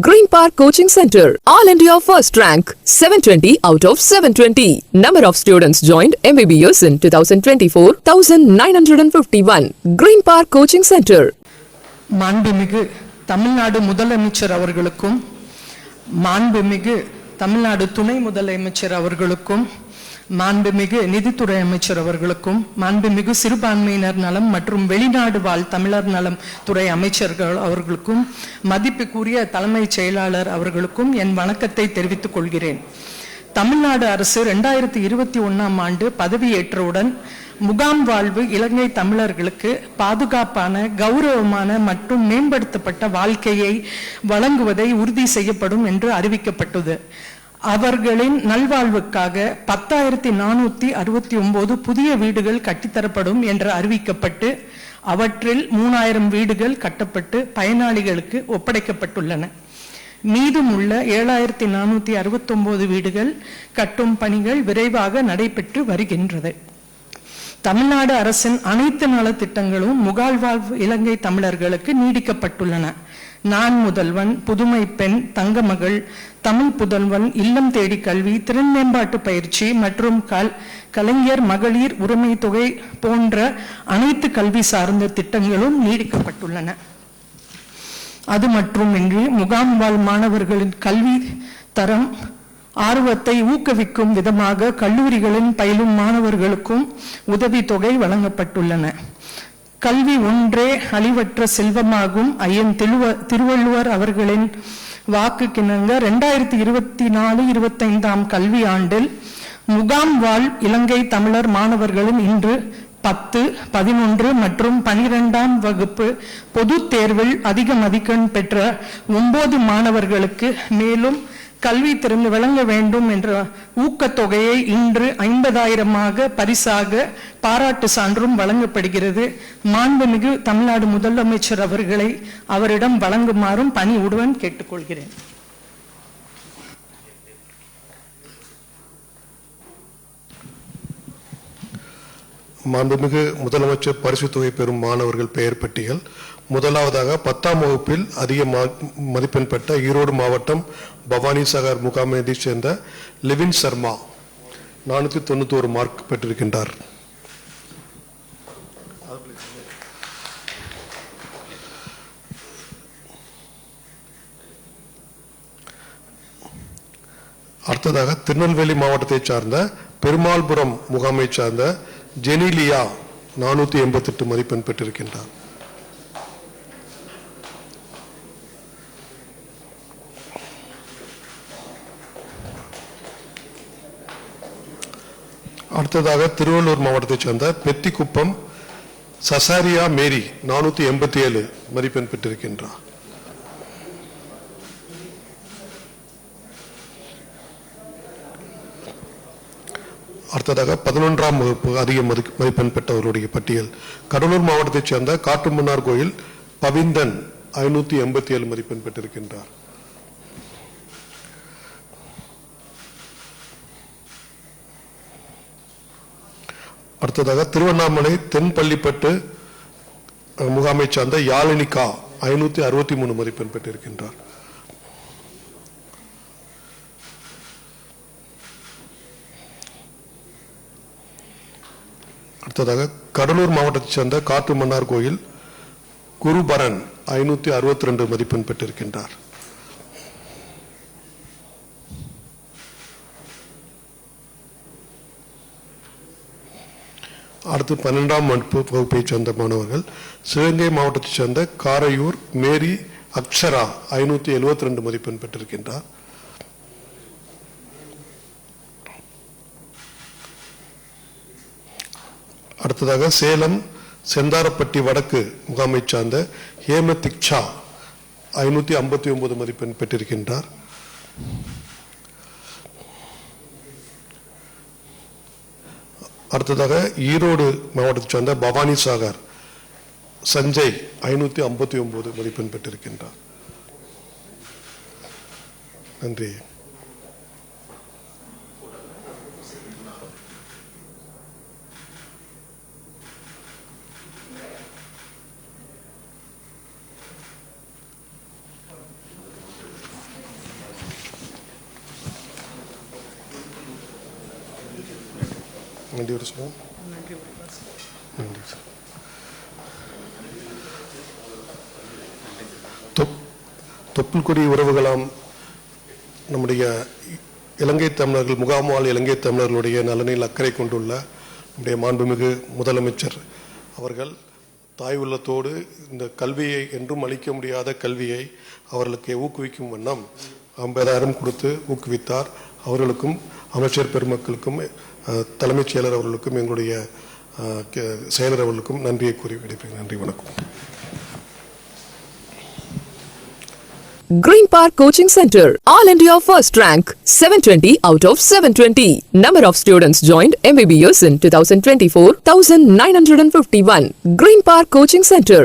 Green park coaching centre all India first rank seven twenty out of seven twenty number of students join MBBS in two thousand twenty four thousand nine hundred and fifty one green park coaching centre மாண்புமிகு தமிழ்நாடு முதலமைச்சர் அவர்களுக்கும் மாண்புமிகு தமிழ்நாடு துணை முதலமைச்சர் அவர்களுக்கும் மாண்புமிகு நிதித்துறை அமைச்சர் அவர்களுக்கும் மாண்புமிகு சிறுபான்மையினர் நலம் மற்றும் வெளிநாடு வாழ் தமிழர் நலம் துறை அமைச்சர்கள் அவர்களுக்கும் மதிப்புக்குரிய தலைமைச் செயலாளர் அவர்களுக்கும் என் வணக்கத்தை தெரிவித்துக் கொள்கிறேன். தமிழ்நாடு அரசு ரெண்டாயிரத்தி இருபத்தி ஒன்னாம் ஆண்டு பதவியேற்றவுடன் முகாம் வாழ்வு இலங்கை தமிழர்களுக்கு பாதுகாப்பான கௌரவமான மற்றும் மேம்படுத்தப்பட்ட வாழ்க்கையை வழங்குவதை உறுதி செய்யப்படும் என்று அறிவிக்கப்பட்டது. அவர்களின் நல்வாழ்வுக்காக பத்தாயிரத்தி நானூத்தி அறுபத்தி ஒன்பது புதிய வீடுகள் கட்டித்தரப்படும் என்று அறிவிக்கப்பட்டு அவற்றில் மூணாயிரம் வீடுகள் கட்டப்பட்டு பயனாளிகளுக்கு ஒப்படைக்கப்பட்டுள்ளன. மீதமுள்ள ஏழாயிரத்தி நானூத்தி அறுபத்தொம்போது வீடுகள் கட்டும் பணிகள் விரைவாக நடைபெற்று வருகின்றது. தமிழ்நாடு அரசின் அனைத்து நலத்திட்டங்களும் முகால்வாழ்வு இலங்கை தமிழர்களுக்கு நீடிக்கப்பட்டுள்ளன. நான் முதல்வன் புதுமை பெண் தங்கமகள் தமிழ் புதல்வன் இல்லம் தேடி கல்வி திறன் மேம்பாட்டு பயிற்சி மற்றும் கல் கலைஞர் மகளிர் உரிமை தொகை போன்ற அனைத்து கல்வி சார்ந்த திட்டங்களும் நீடிக்கப்பட்டுள்ளன. அது மட்டுமின்றி முகாம் வாழ் மாணவர்களின் கல்வி தரம் ஆர்வத்தை ஊக்குவிக்கும் விதமாக கல்லூரிகளின் பயிலும் மாணவர்களுக்கும் உதவித்தொகை வழங்கப்பட்டுள்ளன. கல்வி ஒன்றே அழிவற்ற செல்வமாகும். ஐயன் திருவ திருவள்ளுவர் அவர்களின் வாக்கு கிணங்க ரெண்டாயிரத்தி இருபத்தி நாலு இருபத்தைந்தாம் கல்வி ஆண்டில் முகாம் வாழ் இலங்கை தமிழர் மாணவர்களும் இன்று பத்து பதினொன்று மற்றும் பனிரெண்டாம் வகுப்பு பொதுத் தேர்வில் அதிக மதிப்பெண் பெற்ற ஒன்பது மாணவர்களுக்கு மேலும் கல்வி திறந்து விளங்க வேண்டும் என்ற ஊக்கத்தொகையை இன்று ஐம்பதாயிரமாக பரிசாக பாராட்டு சான்றும் வழங்கப்படுகிறது. மாண்புமிகு தமிழ்நாடு முதலமைச்சர் அவர்களை அவரிடம் வழங்குமாறும் பணிவுடன் கேட்டுக்கொள்கிறேன். மாண்புமிகு முதலமைச்சர் பரிசு தொகை பெறும் மாணவர்கள் பெயர் பட்டியல். முதலாவதாக பத்தாம் வகுப்பில் அதிக மதிப்பெண் பெற்ற ஈரோடு மாவட்டம் பவானி சாகர் முகாமையத்தைச் சேர்ந்த லிவின் சர்மா நானூற்றி தொண்ணூத்தோரு மார்க் பெற்றிருக்கின்றார். அடுத்ததாக திருநெல்வேலி மாவட்டத்தைச் சார்ந்த பெருமாள்புரம் முகாமைச் சார்ந்த ஜெனிலியா நானூற்றி எண்பத்தெட்டு மதிப்பெண் பெற்றிருக்கின்றார். அடுத்ததாக திருவள்ளூர் மாவட்டத்தைச் சேர்ந்த பெத்திக்குப்பம் சசாரியா மேரி நானூற்றி எண்பத்தி ஏழு மதிப்பெண் பெற்றிருக்கின்றார். அடுத்ததாக பதினொன்றாம் வகுப்பு அதிக மதி- மதிப்பெண் பெற்றவர்களுடைய பட்டியல். கடலூர் மாவட்டத்தைச் சேர்ந்த காட்டுமன்னார் கோயில் பவிந்தன் ஐநூத்தி எண்பத்தி ஏழு மதிப்பெண் பெற்றிருக்கின்றார். அடுத்ததாக திருவண்ணாமலை தென்பள்ளிப்பட்டு முகாமை சார்ந்த யாழினிகா ஐநூத்தி அறுபத்தி மூணு மதிப்பெண் பெற்றிருக்கின்றார். அடுத்ததாக கடலூர் மாவட்டத்தைச் சேர்ந்த காட்டு மன்னார் கோயில் குருபரன் ஐநூத்தி அறுபத்தி ரெண்டு மதிப்பெண் பெற்றிருக்கின்றார். அடுத்து பன்னெண்டாம் வகுப்பு வகுப்பைச் சேர்ந்த மாணவர்கள். சிவகங்கை மாவட்டத்தைச் சேர்ந்த காரையூர் மேரி அக்ஷரா ஐநூத்தி எழுபத்தி ரெண்டு மதிப்பெண் பெற்றிருக்கின்றார். அடுத்ததாக சேலம் செந்தாரப்பட்டி வடக்கு முகாமைச் சார்ந்த ஹேமதிக்ஷா ஐநூத்தி ஐம்பத்தி ஒன்பது மதிப்பெண் பெற்றிருக்கின்றார். அடுத்ததாக ஈரோடு மாவட்டத்தை சேர்ந்த பவானி சாகர் சஞ்சய் ஐநூத்தி ஐம்பத்தி ஒன்பது மதிப்பெண் பெற்றிருக்கின்றார். நன்றி. நன்றி ஒரு சொல்லுங்க நன்றி சார் தொப் தொப்புள்கொடி உறவுகளாம் நம்முடைய இலங்கை தமிழர்கள் முகாமால் இலங்கை தமிழர்களுடைய நலனில் அக்கறை கொண்டுள்ள நம்முடைய மாண்புமிகு முதலமைச்சர் அவர்கள் தாய் உள்ளத்தோடு இந்த கல்வியை என்றும் அளிக்க முடியாத கல்வியை அவர்களுக்கு ஊக்குவிக்கும் வண்ணம் ஐம்பதாயிரம் கொடுத்து ஊக்குவித்தார். அவர்களுக்கும் அமைச்சர் பெருமக்களுக்கும் தலைமைச் செயலர் அவர்களுக்கும் எங்களுடைய செயலர் அவர்களுக்கும் நன்றியை கூறி விடைபெறுகிறேன் நன்றி வணக்கம் Green Park Coaching Center, All India First Rank, 720 out of 720. Number of students joined MBBS in 2024, 1951. Green Park Coaching Center,